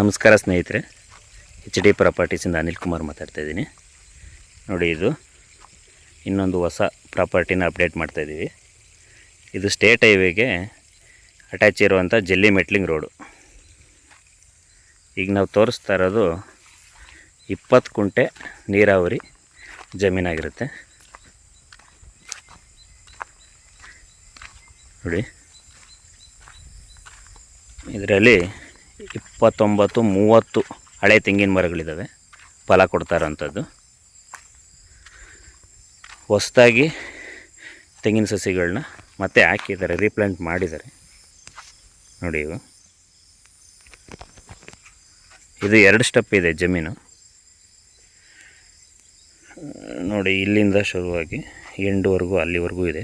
ನಮಸ್ಕಾರ ಸ್ನೇಹಿತರೆ, H D ಪ್ರಾಪರ್ಟೀಸಿಂದ ಅನಿಲ್ ಕುಮಾರ್ ಮಾತಾಡ್ತಾ ಇದ್ದೀನಿ. ನೋಡಿ ಇದು, ಇನ್ನೊಂದು ಹೊಸ ಪ್ರಾಪರ್ಟಿನ ಅಪ್ಡೇಟ್ ಮಾಡ್ತಾಯಿದ್ದೀವಿ ಇದು ಸ್ಟೇಟ್ ಹೈವೇಗೆ ಅಟ್ಯಾಚ್ ಇರುವಂಥ ಜಲ್ಲಿ ಮೆಟ್ಲಿಂಗ್ ರೋಡು. ಈಗ ನಾವು ತೋರಿಸ್ತಾ ಇರೋದು ಇಪ್ಪತ್ತು ಕುಂಟೆ ನೀರಾವರಿ ಜಮೀನಾಗಿರುತ್ತೆ. ನೋಡಿ, ಇದರಲ್ಲಿ ಇಪ್ಪತ್ತೊಂಬತ್ತು, ಮೂವತ್ತು ಹಳೆ ತೆಂಗಿನ ಮರಗಳಿದ್ದಾವೆ. ಫಲ ಕೊಡ್ತಾರಂಥದ್ದು. ಹೊಸದಾಗಿ ತೆಂಗಿನ ಸಸಿಗಳನ್ನ ಮತ್ತೆ ಹಾಕಿದ್ದಾರೆ ರೀಪ್ಲಾಂಟ್ ಮಾಡಿದ್ದಾರೆ. ನೋಡಿ ಇವು. ಇದು ಎರಡು ಸ್ಟೆಪ್ ಇದೆ ಜಮೀನು. ನೋಡಿ, ಇಲ್ಲಿಂದ ಶುರುವಾಗಿ ಎಂಡುವರೆಗೂ ಅಲ್ಲಿವರೆಗೂ ಇದೆ.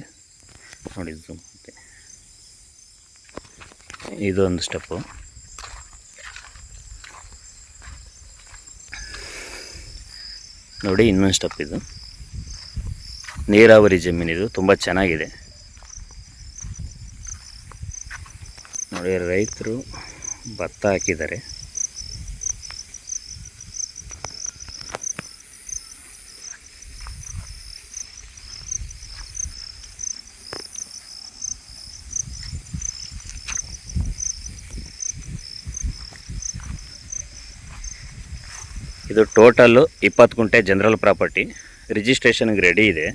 ನೋಡಿ ಇದು ಇದೊಂದು ಸ್ಟೆಪ್ಪು ನೋಡಿ ಇನ್ನೊಂದು ಸ್ಟೆಪ್ ಇದು. ನೀರಾವರಿ ಜಮೀನಿದು ತುಂಬ ಚೆನ್ನಾಗಿದೆ. ನೋಡಿ ರೈತರು ಭತ್ತ ಹಾಕಿದ್ದಾರೆ. ಇದು ಟೋಟಲ್ಲು ಇಪ್ಪತ್ತು ಗುಂಟೆ ಜನರಲ್ ಪ್ರಾಪರ್ಟಿ ರಿಜಿಸ್ಟ್ರೇಷನ್ಗೆ ರೆಡಿ ಇದೆ.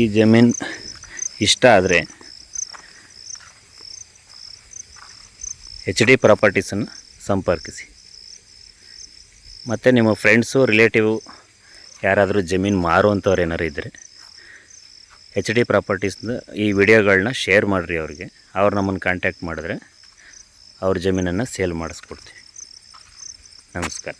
ಈ ಜಮೀನು ಇಷ್ಟ ಆದರೆ ಎಚ್ ಡಿ ಪ್ರಾಪರ್ಟೀಸನ್ನು ಸಂಪರ್ಕಿಸಿ. ಮತ್ತು ನಿಮ್ಮ ಫ್ರೆಂಡ್ಸು ರಿಲೇಟಿವ್ ಯಾರಾದರೂ ಜಮೀನು ಮಾರುವಂಥವ್ರು ಏನಾರು ಇದ್ದರೆ ಎಚ್ ಡಿ ಪ್ರಾಪರ್ಟೀಸ್ನ ಈ ವಿಡಿಯೋಗಳನ್ನ ಶೇರ್ ಮಾಡಿರಿ ಅವ್ರಿಗೆ. ಅವ್ರು ನಮ್ಮನ್ನು ಕಾಂಟ್ಯಾಕ್ಟ್ ಮಾಡಿದ್ರೆ ಅವ್ರ ಜಮೀನನ್ನು ಸೇಲ್ ಮಾಡಿಸ್ಕೊಡ್ತೀವಿ. ನಮಸ್ಕಾರ.